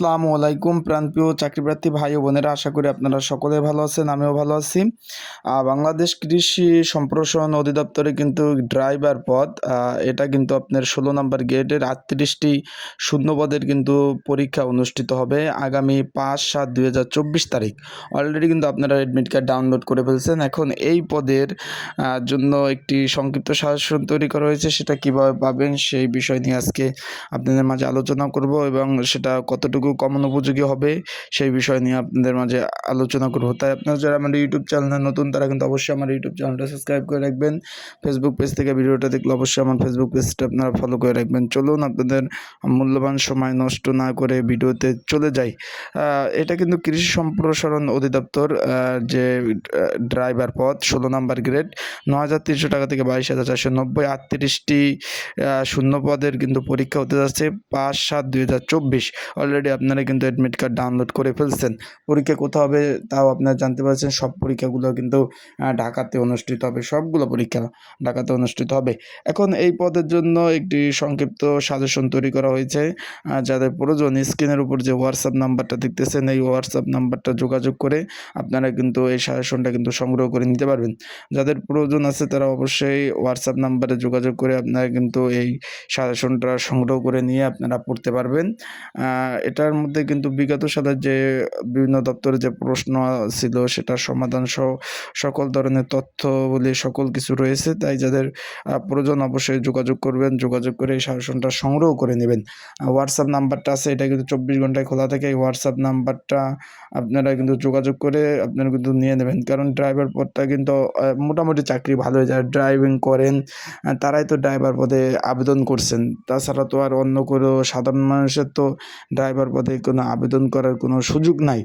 আসসালামু আলাইকুম, প্রাণপ্রিয় চাকরিপ্রার্থী ভাই ও বোনেরা, আশা করি আপনারা সকলে ভালো আছেন, আমিও ভালো আছি। বাংলাদেশ কৃষি সম্প্রসারণ অধিদপ্তরে কিন্তু ড্রাইভার পদ এটা কিন্তু আপনার ষোলো নম্বর গেটের আটত্রিশটি শূন্যপদের কিন্তু পরীক্ষা অনুষ্ঠিত হবে আগামী পাঁচ সাত দুই তারিখ। অলরেডি কিন্তু আপনারা অ্যাডমিট কার্ড ডাউনলোড করে ফেলছেন। এখন এই পদের জন্য একটি সংক্ষিপ্ত সাজেশন তৈরি করা হয়েছে, সেটা কীভাবে পাবেন সেই বিষয় নিয়ে আজকে আপনাদের মাঝে আলোচনা করব এবং সেটা কতটুকু কমন উপযোগী হবে, সেই বিষয় নিয়ে আপনাদের মাঝে আলোচনা করব। তাই আপনারা যারা আমার ইউটিউব চ্যানেলে নতুন, তারা কিন্তু অবশ্যই আমার ইউটিউব চ্যানেলটা সাবস্ক্রাইব করে রাখবেন। ফেসবুক পেজ থেকে ভিডিওটা দেখলে অবশ্যই আমার ফেসবুক পেজটা আপনারা ফলো করে রাখবেন। চলুন আপনাদের মূল্যবান সময় নষ্ট না করে ভিডিওতে চলে যাই। এটা কিন্তু কৃষি সম্প্রসারণ অধিদপ্তর যে ড্রাইভার পদ, ষোলো নাম্বার গ্রেড ন হাজার তিনশো টাকা থেকে বাইশ হাজার চারশো নব্বই, আটত্রিশটি শূন্য পদের কিন্তু পরীক্ষা হতে যাচ্ছে পাঁচ সাত দুই হাজার চব্বিশ। অলরেডি আপনারা কিন্তু অ্যাডমিট কার্ড ডাউনলোড করে ফেলছেন। পরীক্ষা কোথাও হবে তাও আপনারা জানতে পারছেন। সব পরীক্ষাগুলো কিন্তু ঢাকাতে অনুষ্ঠিত হবে। সবগুলো পরীক্ষা ঢাকাতে অনুষ্ঠিত হবে। এখন এই পদের জন্য একটি সংক্ষিপ্ত সাজেশন তৈরি করা হয়েছে। যাদের প্রয়োজন স্ক্রিনের উপর যে হোয়াটসঅ্যাপ নাম্বারটা দেখতেছেন এই হোয়াটসঅ্যাপ নাম্বারটা যোগাযোগ করে আপনারা কিন্তু এই সাজেশনটা কিন্তু সংগ্রহ করে নিতে পারবেন। যাদের প্রয়োজন আছে তারা অবশ্যই হোয়াটসঅ্যাপ নাম্বারে যোগাযোগ করে আপনারা কিন্তু এই সাজেশনটা সংগ্রহ করে নিয়ে আপনারা পড়তে পারবেন। আহ, এটার মধ্যে কিন্তু বিগত সালের যে বিভিন্ন দপ্তরে যে প্রশ্ন ছিল, সেটার সমাধান সহ সকল ধরনের তথ্য বলে সকল কিছু রয়েছে। তাই যাদের প্রয়োজন অবশ্যই যোগাযোগ করবেন। যোগাযোগ করে এই শাসনটা সংগ্রহ করে নেবেন। হোয়াটসঅ্যাপ নাম্বারটা আছে, এটা কিন্তু চব্বিশ ঘন্টায় খোলা থাকে। এই হোয়াটসঅ্যাপ নাম্বারটা আপনারা কিন্তু যোগাযোগ করে আপনারা কিন্তু নিয়ে নেবেন। কারণ ড্রাইভার পদটা কিন্তু মোটামুটি চাকরি ভালো যায়। ড্রাইভিং করেন তারাই তো ড্রাইভার পদে আবেদন করছেন। তাছাড়া তো আর অন্য কোনো সাধারণ মানুষের তো ড্রাইভার পদে কোনো আবেদন করার কোনো সুযোগ নাই।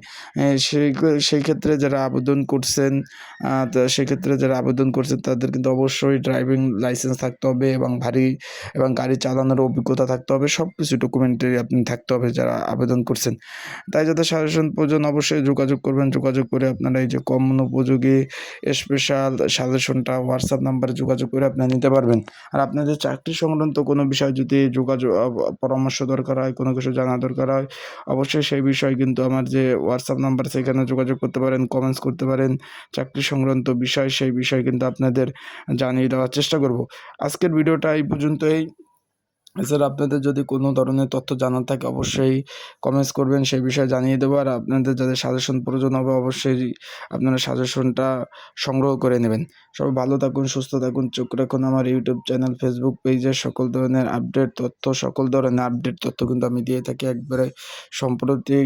সেই সেই ক্ষেত্রে যারা আবেদন করছেন সেক্ষেত্রে যারা আবেদন করছেন, তাদের কিন্তু অবশ্যই ড্রাইভিং লাইসেন্স থাকতে হবে এবং ভারী এবং গাড়ি চালানোর অভিজ্ঞতা থাকতে হবে। সব কিছু ডকুমেন্টারি আপনি থাকতে হবে যারা আবেদন করছেন। তাই যাদের সাজেশন প্রয়োজন, অবশ্যই যোগাযোগ করবেন। যোগাযোগ করে আপনারা এই যে কমন উপযোগী স্পেশাল সাজেশনটা হোয়াটসঅ্যাপ নাম্বারে যোগাযোগ করে আপনারা নিতে পারবেন। আর আপনাদের চাকরি সংক্রান্ত কোনো বিষয় যদি যোগাযোগ পরামর্শ দরকার হয়, কোনো কিছু জানা দরকার হয় অবশ্যই সেই বিষয়ে কিন্তু আমার যে হোয়াটসঅ্যাপ নাম্বার সেখানে যোগাযোগ করতে পারেন কমেন্টস করতে পারেন, চাকরি সংক্রান্ত বিষয়, সেই বিষয়ে কিন্তু আপনাদের জানিয়ে দেওয়ার চেষ্টা করব। আজকের ভিডিওটা এই পর্যন্তই। এছাড়া আপনাদের যদি কোনো ধরনের তথ্য জানার থাকে, অবশ্যই কমেন্টস করবেন সেই বিষয়ে জানিয়ে দেবো। আর আপনাদের যাদের সাজেশন প্রয়োজন হবে, অবশ্যই আপনারা সাজেশনটা সংগ্রহ করে নেবেন। সবাই ভালো থাকুন, সুস্থ থাকুন, চোখ রাখুন। আমার ইউটিউব চ্যানেল ফেসবুক পেজে সকল ধরনের আপডেট তথ্য, সকল ধরনের আপডেট তথ্য কিন্তু আমি দিয়ে থাকি একবারে সাম্প্রতিক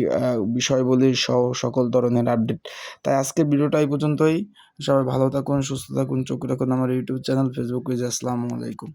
বিষয়বলী সহ সকল ধরনের আপডেট তাই আজকের ভিডিওটা এই পর্যন্তই। সবাই ভালো থাকুন, সুস্থ থাকুন, চোখ রাখুন। আমার ইউটিউব চ্যানেল ফেসবুক পেজে আসসালামু আলাইকুম।